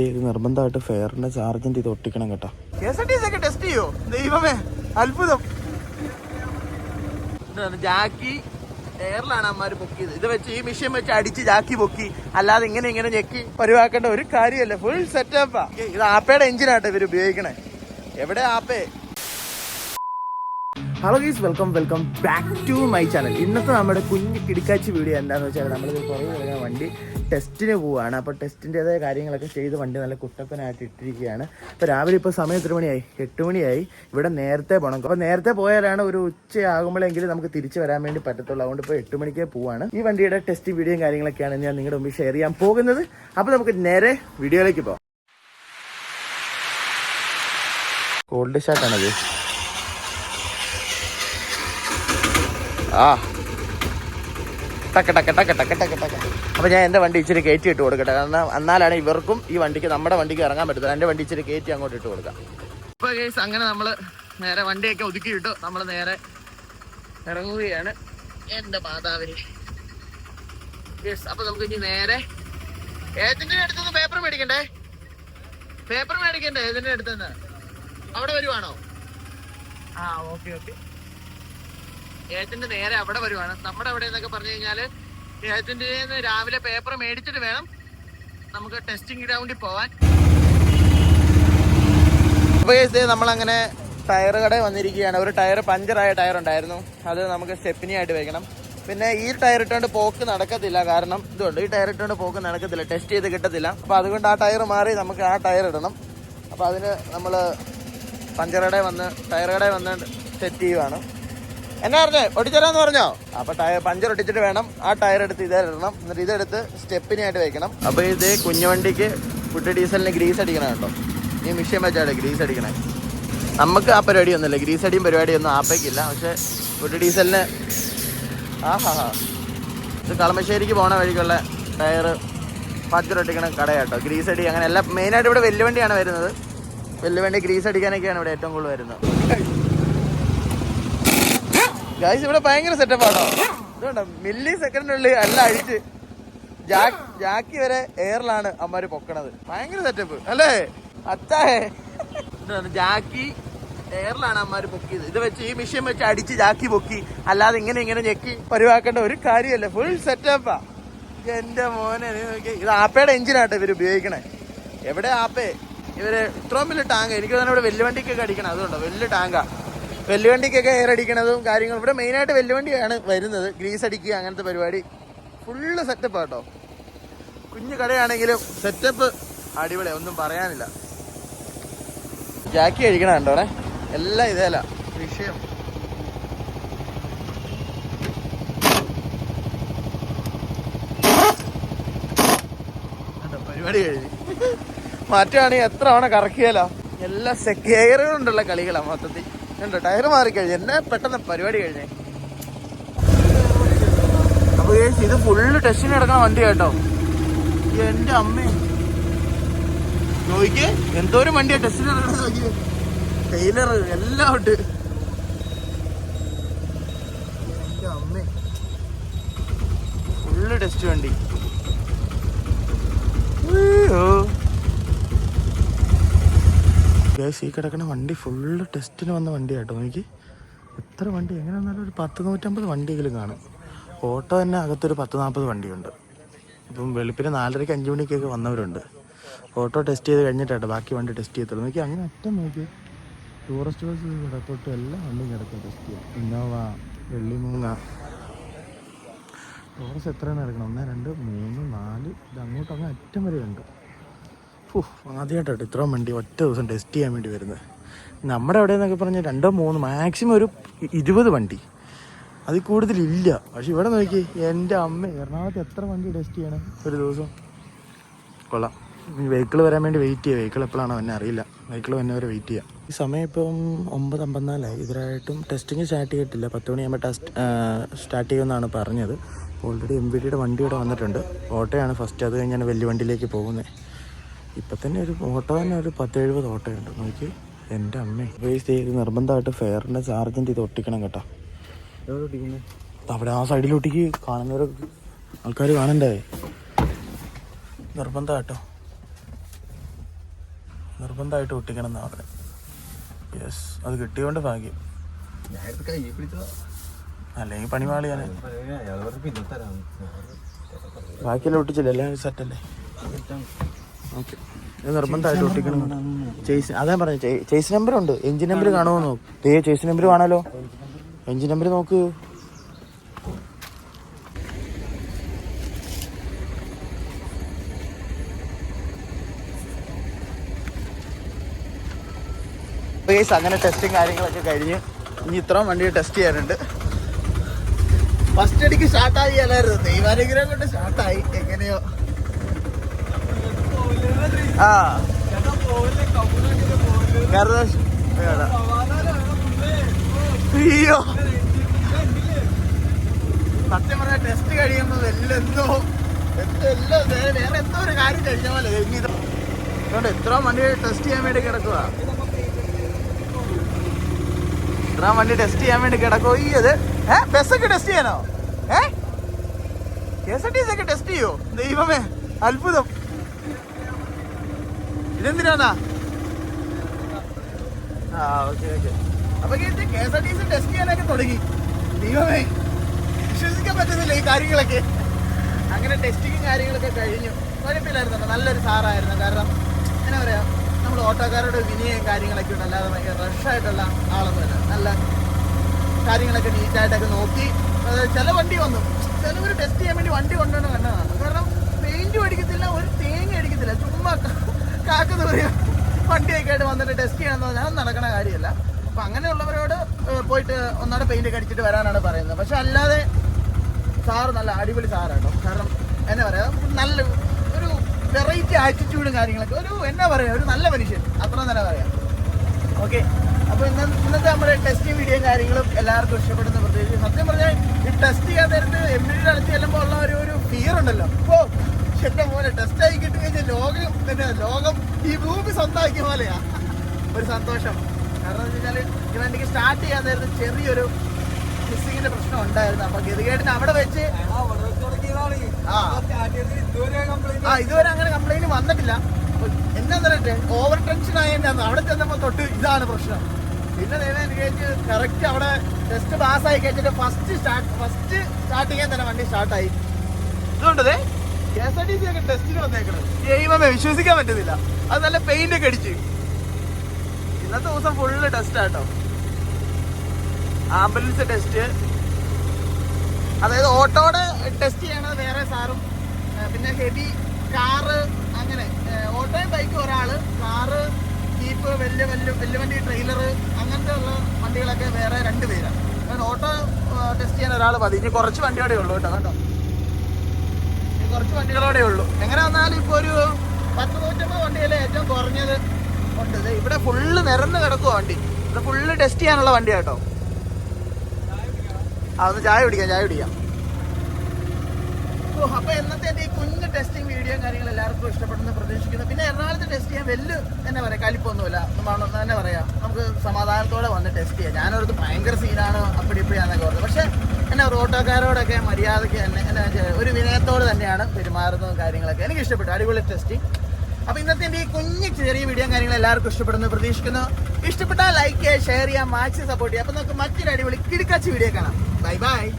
ഇത് നിർബന്ധമായിട്ട് ഫെയറിന്റെ ചാർജിന്റെ ഇത് ഒട്ടിക്കണം കേട്ടോ. ടെസ്റ്റ് ചെയ്യോ? ദൈവമേ അത്ഭുതം. ജാക്കി എയറിലാണ് അമ്മമാര് പൊക്കി ഇത് വെച്ച് ഈ മിഷൻ വെച്ച് അടിച്ച് ജാക്കി പൊക്കി അല്ലാതെ ഇങ്ങനെ ഇങ്ങനെ ഞെക്കി പരിവാക്കേണ്ട ഒരു കാര്യമല്ല. ഫുൾ സെറ്റപ്പാ ഇത് ആപ്പയുടെ എഞ്ചിനാട്ടോ ഇവർ ഉപയോഗിക്കണേ. എവിടെ ആപ്പേ? Hello guys welcome welcome back to my channel ഇന്നത്തെ നമ്മുടെ കുഞ്ഞു കിടിക്കാച്ചി വീഡിയോ എന്താണെന്ന് വെച്ചാൽ നമ്മൾ കുറേ കഴിഞ്ഞാൽ വണ്ടി ടെസ്റ്റിന് പോവുകയാണ് അപ്പോൾ ടെസ്റ്റിന്റെതായ കാര്യങ്ങളൊക്കെ ചെയ്ത് വണ്ടി നല്ല കുട്ടപ്പനായിട്ട് ഇട്ടിരിക്കുകയാണ്. അപ്പോൾ രാവിലെ ഇപ്പോൾ സമയം എത്ര മണിയായി? എട്ട് മണിയായി. ഇവിടെ നേരത്തെ പോകണം അപ്പോൾ നേരത്തെ പോയാലാണ് ഒരു ഉച്ചയാകുമ്പോഴെങ്കിലും നമുക്ക് തിരിച്ചു വരാൻ വേണ്ടി പറ്റത്തുള്ളൂ. അതുകൊണ്ട് ഇപ്പോൾ എട്ട് മണിക്കേ പോവാണ്. ഈ വണ്ടിയുടെ ടെസ്റ്റ് വീഡിയോയും കാര്യങ്ങളൊക്കെയാണ് ഞാൻ നിങ്ങളുടെ മുമ്പിൽ ഷെയർ ചെയ്യാൻ പോകുന്നത്. അപ്പോൾ നമുക്ക് നേരെ വീഡിയോയിലേക്ക് പോകാം. കോൾഡ് ഷാട്ടാണത് ആ. ടക്ക ടക്ക ടക്ക ടക്ക ടക്ക ടക്ക. അപ്പോൾ ഞാൻ എന്റെ വണ്ടി ഇച്ചിരി കയറ്റി ഇട്ട് കൊടുക്കട്ടെ. കാരണം എന്നാലാണ് ഇവർക്കും ഈ വണ്ടിക്ക് നമ്മുടെ വണ്ടിക്ക് ഇറങ്ങാൻ പറ്റത്തില്ല. എന്റെ വണ്ടി ഇച്ചിരി കയറ്റി അങ്ങോട്ട് ഇട്ട് കൊടുക്കാം. ഇപ്പോൾ കേസ് അങ്ങനെ നമ്മൾ നേരെ വണ്ടിയൊക്കെ ഒതുക്കി ഇട്ടു. നമ്മൾ നേരെ ഇറങ്ങുകയാണ്. എന്റെ മാതാവിന്. യെസ് അപ്പോൾ നമുക്ക് ഇനി നേരെ ഏജന്റിന്റെ അടുത്തുനിന്ന് പേപ്പർ മേടിക്കണ്ടേ? പേപ്പർ മേടിക്കണ്ടേ? ഏജന്റിന്റെ അടുത്തുനിന്ന്? അവിടെ വരുവാണോ? ആ ഓക്കെ ഓക്കെ ഏജന്റ് നേരെ അവിടെ വരുവാണ്. നമ്മുടെ അവിടെ എന്നൊക്കെ പറഞ്ഞു കഴിഞ്ഞാൽ ഏജന്റിന് രാവിലെ പേപ്പർ മേടിച്ചിട്ട് വേണം നമുക്ക് ടെസ്റ്റിംഗ് ഗ്രൗണ്ടിൽ പോവാൻ. നമ്മളങ്ങനെ ടയർ കടയിൽ വന്നിരിക്കുകയാണ്. ഒരു ടയർ പഞ്ചറായ ടയർ ഉണ്ടായിരുന്നു. അത് നമുക്ക് സ്റ്റെപ്പിനി ആയിട്ട് വെക്കണം. പിന്നെ ഈ ടയർ ഇട്ടുകൊണ്ട് പോക്ക് നടക്കത്തില്ല. കാരണം ഇതുണ്ട്. ഈ ടയർ ഇട്ടുകൊണ്ട് പോക്ക് നടക്കത്തില്ല. ടെസ്റ്റ് ചെയ്ത് കിട്ടത്തില്ല. അപ്പോൾ അതുകൊണ്ട് ആ ടയർ മാറി നമുക്ക് ആ ടയർ ഇടണം. അപ്പോൾ അതിന് നമ്മൾ പഞ്ചർ കടയിൽ വന്ന് ടയർ കടയിൽ വന്ന് സെറ്റ് ചെയ്യുവാണ്. എന്നാ പറഞ്ഞേ? ഒട്ടിച്ചേരാന്ന് പറഞ്ഞോ? അപ്പൊ ടയർ പഞ്ചർ ഒട്ടിച്ചിട്ട് വേണം. ആ ടയർ എടുത്ത് ഇടണം. എന്നിട്ട് ഇതെടുത്ത് സ്റ്റെപ്പിനായിട്ട് വെക്കണം. അപ്പൊ ഇത് കുഞ്ഞുവണ്ടിക്ക് ഫുഡ് ഡീസലിന് ഗ്രീസ് അടിക്കണം കേട്ടോ. ഈ മിഷ്യൻ വെച്ചാണ് ഗ്രീസ് അടിക്കണേ. നമുക്ക് ആ പരിപാടി പരിപാടിയൊന്നുമില്ല ഗ്രീസ് അടിയും പരിപാടിയൊന്നും ആപ്പയ്ക്കില്ല പക്ഷെ ഫുഡ് ഡീസലിന് ആ ഹാ ഹാ ഇത് കളമശ്ശേരിക്ക് പോണ വഴിക്കുള്ള ടയർ പഞ്ചർ ഒട്ടിക്കണ കടയാട്ടോ ഗ്രീസ് അടി അങ്ങനെ എല്ലാം മെയിനായിട്ട് ഇവിടെ വെല്ലുവണ്ടിയാണ് വരുന്നത്. വെല്ലുവണ്ടി ഗ്രീസ് അടിക്കാനൊക്കെയാണ് ഇവിടെ ഏറ്റവും കൂടുതൽ വരുന്നത്. ഗൈസ് ഇവിടെ ഭയങ്കര സെറ്റപ്പ് ആണോ? ഇതുകൊണ്ടോ മില്ലി സെക്കൻഡിനുള്ളിൽ അല്ല അഴിച്ച്. ജാക്ക് വരെ എയറിലാണ് അമ്മമാര് പൊക്കണത്. ഭയങ്കര സെറ്റപ്പ് അല്ലേ? അച്ചായേ. ജാക്കി എയറിലാണ് അമ്മമാര് പൊക്കിയത്. ഇത് വെച്ച് ഈ മെഷീൻ വെച്ച് അടിച്ച് ജാക്കി പൊക്കി. അല്ലാതെ ഇങ്ങനെ ഇങ്ങനെ ഞെക്കി പരിവാക്കേണ്ട ഒരു കാര്യമല്ല. ഫുൾ സെറ്റപ്പാ എന്റെ മോനെ. ഇത് ആപ്പയുടെ എഞ്ചിനാട്ടോ ഇവർ ഉപയോഗിക്കണേ. എവിടെ ആപ്പേ? ഇവർ ഇത്രയും വലിയ ടാങ്ക് എനിക്ക് തന്നെ ഇവിടെ വെല്ലുവണ്ടിക്കൊക്കെ അടിക്കണം. അതുകൊണ്ടോ വലിയ ടാങ്കാ വെല്ലുവണ്ടിക്കൊക്കെ എയർ അടിക്കണതും കാര്യങ്ങളും. ഇവിടെ മെയിനായിട്ട് വെല്ലുവണ്ടിയാണ് വരുന്നത് ഗ്രീസ് അടിക്കുക അങ്ങനത്തെ പരിപാടി. ഫുള്ള് സെറ്റപ്പ് കേട്ടോ കുഞ്ഞു കടയാണെങ്കിലും സെറ്റപ്പ് അടിപൊളി ഒന്നും പറയാനില്ല. ജാക്കി കഴിക്കണ കണ്ടോടെ എല്ലാം ഇതേല. വിഷയം. കണ്ടോ, പരിപാടി കഴിഞ്ഞു. മാറ്റുകയാണെങ്കിൽ എത്ര തവണ കറക്കിയാലോ. എല്ലാ സെക്കേറുകൊണ്ടുള്ള കളികളാണ് മൊത്തത്തിൽ. കണ്ടോ ടയർ മാറിക്കഴിഞ്ഞു എന്നെ പെട്ടെന്ന് പരിപാടി കഴിഞ്ഞേ? അപ്പൊ ചേച്ചി ഇത് ഫുള്ള് ടെസ്റ്റിന് കിടക്കുന്ന വണ്ടി കേട്ടോ. എന്റെ അമ്മേ. നോക്കിയേ എന്തോരം വണ്ടിയാ ടെസ്റ്റിന് കിടക്കണത് നോക്കിയേ. ടൈലർ എല്ലാം ഉണ്ട്. എന്റെ അമ്മേ. ഫുള്ള് ടെസ്റ്റ് വണ്ടി. ഉയ്യോ. ഗൈസ് ഈ കിടക്കുന്ന വണ്ടി ഫുള്ള് ടെസ്റ്റിന് വന്ന വണ്ടി കേട്ടോ എനിക്ക് എത്ര വണ്ടി? എങ്ങനെ വന്നാലും ഒരു പത്ത് നൂറ്റമ്പത് വണ്ടിയെങ്കിലും കാണും. ഓട്ടോ തന്നെ അകത്തൊരു പത്ത് നാൽപ്പത് വണ്ടിയുണ്ട്. ഇപ്പം വെളുപ്പിന് നാലരയ്ക്ക് അഞ്ച് മണിക്കൊക്കെ വന്നവരുണ്ട്. ഓട്ടോ ടെസ്റ്റ് ചെയ്ത് കഴിഞ്ഞിട്ടാട്ടോ ബാക്കി വണ്ടി ടെസ്റ്റ് ചെയ്യത്തുള്ളൂ. നോക്കി അങ്ങനെ അറ്റം നോക്കി. ടൂറിസ്റ്റ് ബസ് കിടത്തോട്ട് എല്ലാ വണ്ടിയും കിടക്കും ടെസ്റ്റ് ചെയ്യാം ഇന്നോവ വെള്ളിമൂങ്ങ. ടൂറിസ്റ്റ് എത്രയാണ് കിടക്കണം ഒന്ന് രണ്ട് മൂന്ന് നാല്. ഇത് അങ്ങോട്ട് അങ്ങ് അറ്റം വരെ ഉണ്ട് ആദ്യമായിട്ടോ ഇത്രയും വണ്ടി ഒറ്റ ദിവസം ടെസ്റ്റ് ചെയ്യാൻ വേണ്ടി വരുന്നത്. നമ്മുടെ അവിടെ എന്നൊക്കെ പറഞ്ഞാൽ രണ്ടോ മൂന്ന് മാക്സിമം ഒരു ഇരുപത് വണ്ടി. അതിൽ കൂടുതലില്ല പക്ഷെ ഇവിടെ നോക്കി എന്റെ അമ്മ എറണാകുളത്ത് എത്ര വണ്ടി ടെസ്റ്റ് ചെയ്യണം ഒരു ദിവസം? കൊള്ളാം. വെഹിക്കിൾ വരാൻ വേണ്ടി വെയിറ്റ് ചെയ്യുക വെഹിക്കിൾ എപ്പോഴാണോ എന്നെ അറിയില്ല. വെഹിക്കിൾ വന്നെ വരെ വെയിറ്റ് ചെയ്യാം. ഈ സമയം ഇപ്പം ഒമ്പത് അമ്പത്തിനാലായി. ഇതിനായിട്ടും ടെസ്റ്റിംഗ് സ്റ്റാർട്ട് ചെയ്തിട്ടില്ല. പത്ത് മണിയാകുമ്പോൾ ടെസ്റ്റ് സ്റ്റാർട്ട് ചെയ്യുമെന്നാണ് പറഞ്ഞത്. ഓൾറെഡി എം വി ഡിയുടെ വണ്ടി ഇവിടെ വന്നിട്ടുണ്ട്. ഓട്ടോയാണ് ഫസ്റ്റ് അത് കഴിഞ്ഞാണ് വലിയ വണ്ടിയിലേക്ക് പോകുന്നത്. ഇപ്പം തന്നെ ഒരു ഓട്ടോ തന്നെ ഒരു പത്ത് എഴുപത് ഓട്ടോ ഉണ്ട്. നോക്കി. എന്റെ അമ്മേ. വേസ്റ്റ് ചെയ്ത് നിർബന്ധമായിട്ട് ഫെയറിന്റെ ചാർജിന്റെ ഇത് ഒട്ടിക്കണം കേട്ടോ. അവിടെ ആ സൈഡിൽ ഒട്ടിക്ക് കാണുന്നവർ ആൾക്കാർ കാണണ്ടേ? നിർബന്ധമായിട്ടോ? നിർബന്ധമായിട്ട് ഒട്ടിക്കണം എന്നാ പറഞ്ഞത് യെസ് അത് കിട്ടിയോണ്ട് ഭാഗ്യം. അല്ലെങ്കിൽ പണിമാളി ഞാൻ പറഞ്ഞു പിന്നെ തരാം. ബാക്കിയെല്ലാം ഒട്ടിച്ചില്ല? എല്ലാം സെറ്റല്ലേ ഓക്കെ. നിർബന്ധമായിട്ട് ഒട്ടിക്കണം. ചേസ് അതാ പറഞ്ഞു ചേസ് നമ്പർ ഉണ്ട്. എഞ്ചിൻ നമ്പർ കാണുമോ നോക്ക്. ദേ ചേസ് നമ്പർ കാണാലോ. എഞ്ചിൻ നമ്പർ നോക്ക്. ഗൈസ് അങ്ങനെ ടെസ്റ്റും കാര്യങ്ങളൊക്കെ കഴിഞ്ഞ് ഇനി ഇത്രയും വണ്ടി ടെസ്റ്റ് ചെയ്യാനുണ്ട്. ഫസ്റ്റ് അടിക്ക് സ്റ്റാർട്ടായി അല്ലായിരുന്നു. ദൈവാനുഗ്രഹം കൊണ്ട് സ്റ്റാർട്ടായി എങ്ങനെയോ. ആ. കാരണം അയ്യോ. സത്യം പറഞ്ഞ ടെസ്റ്റ് കഴിയുമ്പോ എല്ലാം എന്തോ വേറെ എന്തോ ഒരു കാര്യം കഴിഞ്ഞ പോലെ. അതുകൊണ്ട് എത്ര വണ്ടി ടെസ്റ്റ് ചെയ്യാൻ വേണ്ടി കിടക്കുക ഇത്ര വണ്ടി ടെസ്റ്റ് ചെയ്യാൻ വേണ്ടി കിടക്കോ ഈ അത് ഏ ബസ്സൊക്കെ ടെസ്റ്റ് ചെയ്യാനോ? ഏ? K S R T C ഒക്കെ ടെസ്റ്റ് ചെയ്യോ? ദൈവമേ അത്ഭുതം. ഇതെന്തിനാന്നാ ആ ഓക്കെ ഓക്കെ അപ്പൊ K S R T test ചെയ്യാനൊക്കെ തുടങ്ങി. ദൈവമേ വിശ്വസിക്കാൻ പറ്റുന്നില്ല ഈ കാര്യങ്ങളൊക്കെ. അങ്ങനെ ടെസ്റ്റിങ്ങും കാര്യങ്ങളൊക്കെ കഴിഞ്ഞു. കുഴപ്പമില്ലായിരുന്നു നല്ലൊരു സാറായിരുന്നു. കാരണം എന്നാ പറയാ നമ്മൾ ഓട്ടോക്കാരുടെ വിനയം കാര്യങ്ങളൊക്കെ ഉണ്ട്. അല്ലാതെ ഭയങ്കര റഷായിട്ടുള്ള ആളൊന്നുമല്ല. നല്ല കാര്യങ്ങളൊക്കെ നീറ്റായിട്ടൊക്കെ നോക്കി. ചില വണ്ടി വന്നു. ചിലവർ ടെസ്റ്റ് ചെയ്യാൻ വേണ്ടി വണ്ടി കൊണ്ടുവന്ന് കണ്ടതാണ് കാരണം പെയിന്റും അടിക്കത്തില്ല ഒരു തേങ്ങ അടിക്കത്തില്ല ചുമ്മാ കാക്കുന്ന പറയും. വണ്ടിയൊക്കെ ആയിട്ട് വന്നിട്ട് ടെസ്റ്റ് ചെയ്യണമെന്ന് പറഞ്ഞാൽ നടക്കണ കാര്യമല്ല. അപ്പം അങ്ങനെയുള്ളവരോട് പോയിട്ട് ഒന്നാടെ പെയിന്റ് ഒക്കെ അടിച്ചിട്ട് വരാനാണ് പറയുന്നത്. പക്ഷെ അല്ലാതെ സാറ് നല്ല അടിപൊളി സാറാട്ടോ. കാരണം എന്നാ പറയുക നല്ല ഒരു വെറൈറ്റി ആറ്റിറ്റ്യൂഡും കാര്യങ്ങളൊക്കെ. ഒരു എന്നാ പറയുക ഒരു നല്ല മനുഷ്യൻ. അത്ര തന്നെ പറയാം. ഓക്കെ അപ്പോൾ ഇന്ന് ഇന്നത്തെ നമ്മുടെ ടെസ്റ്റിംഗ് വീഡിയോയും കാര്യങ്ങളും എല്ലാവർക്കും ഇഷ്ടപ്പെടുന്ന പ്രത്യേകിച്ച് സത്യം പറഞ്ഞാൽ ഈ ടെസ്റ്റ് ചെയ്യാൻ നേരത്ത് എം ബി ഡി അടച്ച് ചെല്ലുമ്പോൾ ഉള്ള ഒരു ഒരു ഫിയർ ഉണ്ടല്ലോ. ഓ എന്റെ പോലെ ടെസ്റ്റ് ആയി കഴിഞ്ഞാൽ ലോകം ഈ ഭൂമി സ്വന്തമാക്കിയ പോലെയാ. ഒരു സന്തോഷം. കാരണം എന്ന് വെച്ചാൽ ഈ വണ്ടിക്ക് സ്റ്റാർട്ട് ചെയ്യാൻ നേരത്തെ ചെറിയൊരു മിസ്സിങ്ങിന്റെ പ്രശ്നം ഉണ്ടായിരുന്നു. അപ്പൊ ഗതികേട്ടിന് അവിടെ വെച്ച് ആ. ആ. ഇതുവരെ അങ്ങനെ കംപ്ലൈന്റ് വന്നിട്ടില്ല. എന്നാ ഓവർ ടെൻഷൻ ആയതിനാണ് അവിടെ ചെന്നപ്പോ തൊട്ട് ഇതാണ് പ്രശ്നം. പിന്നെ നേരെ എനിക്ക് കറക്റ്റ് അവിടെ ടെസ്റ്റ് പാസ്സായി കഴിഞ്ഞിട്ട് ഫസ്റ്റ് സ്റ്റാർട്ട് ഫസ്റ്റ് സ്റ്റാർട്ടിങ്ങാൻ തന്നെ വണ്ടി സ്റ്റാർട്ടായി ഇതുകൊണ്ടതേ? ദൈവമേ വിശ്വസിക്കാൻ പറ്റുന്നില്ല. അത് നല്ല പെയിന്റ് ഒക്കെ അടിച്ച്. ഇന്നത്തെ ദിവസം ഫുള്ള് ടെസ്റ്റ് ആട്ടോ. ആംബുലൻസ് ടെസ്റ്റ് അതായത് ഓട്ടോടെ ടെസ്റ്റ് ചെയ്യണത് വേറെ സാറും പിന്നെ ഹെവി കാറ് അങ്ങനെ ഓട്ടോയും ബൈക്കും ഒരാൾ കാറ് ജീപ്പ് വലിയ വലിയ വലിയ വണ്ടി ട്രെയിലർ അങ്ങനത്തെ ഉള്ള വണ്ടികളൊക്കെ വേറെ രണ്ട് പേരാണ്. ഓട്ടോ ടെസ്റ്റ് ചെയ്യാൻ ഒരാൾ മതി. ഇനി കുറച്ച് വണ്ടിയോടെ ഉള്ളൂ കേട്ടോ കേട്ടോ കുറച്ച് വണ്ടികളോടെ ഉള്ളൂ. എങ്ങനെ വന്നാലും ഇപ്പോൾ ഒരു പത്ത് നൂറ്റമ്പത് വണ്ടിയിൽ ഏറ്റവും കുറഞ്ഞത്? ഉണ്ട്. ഇവിടെ ഫുള്ള് നിരന്ന് കിടക്കുക വണ്ടി. ഇവിടെ ഫുള്ള് ടെസ്റ്റ് ചെയ്യാനുള്ള വണ്ടി കേട്ടോ ആ ഒന്ന് ചായ പിടിക്കാം ചായ പിടിക്കാം ഓ എന്നത്തെ ഈ കുഞ്ഞ് ടെസ്റ്റിംഗ് വീഡിയോ കാര്യങ്ങൾ എല്ലാവർക്കും ഇഷ്ടപ്പെടുന്ന പ്രതീക്ഷിക്കുന്നു. പിന്നെ എറണാകുളത്ത് ടെസ്റ്റ് ചെയ്യാൻ വലിയ എന്നാ പറയാ കലിപ്പൊന്നുമില്ല. തന്നെ പറയാ. നമുക്ക് സമാധാനത്തോടെ വന്ന് ടെസ്റ്റ് ചെയ്യാം. ഞാനൊരു ഭയങ്കര സീനാണ് അപ്പടി ഇപ്പടിയാന്നൊക്കെ പറഞ്ഞത് പക്ഷെ എന്നാ ഒരു ഓട്ടോക്കാരോടൊക്കെ മര്യാദയ്ക്ക് തന്നെ എന്താ വെച്ചാൽ ഒരു വിനയത്തോട് തന്നെയാണ് പെരുമാറുന്നതും കാര്യങ്ങളൊക്കെ. എനിക്ക് ഇഷ്ടപ്പെട്ടു. അടിപൊളി ടെസ്റ്റിംഗ് അപ്പൊ ഇന്നത്തെ എന്റെ ഈ കുഞ്ഞു ചെറിയ വീഡിയോ കാര്യങ്ങൾ എല്ലാവർക്കും ഇഷ്ടപ്പെടുന്നു പ്രതീക്ഷിക്കുന്നു. ഇഷ്ടപ്പെട്ടാൽ ലൈക്ക് ചെയ്യുക ഷെയർ ചെയ്യുക മാക്സി സപ്പോർട്ട് ചെയ്യുക. അപ്പൊ നമുക്ക് മറ്റൊരു അടിപൊളി കിടക്കാച്ച വീഡിയോ കാണാം. Bye bye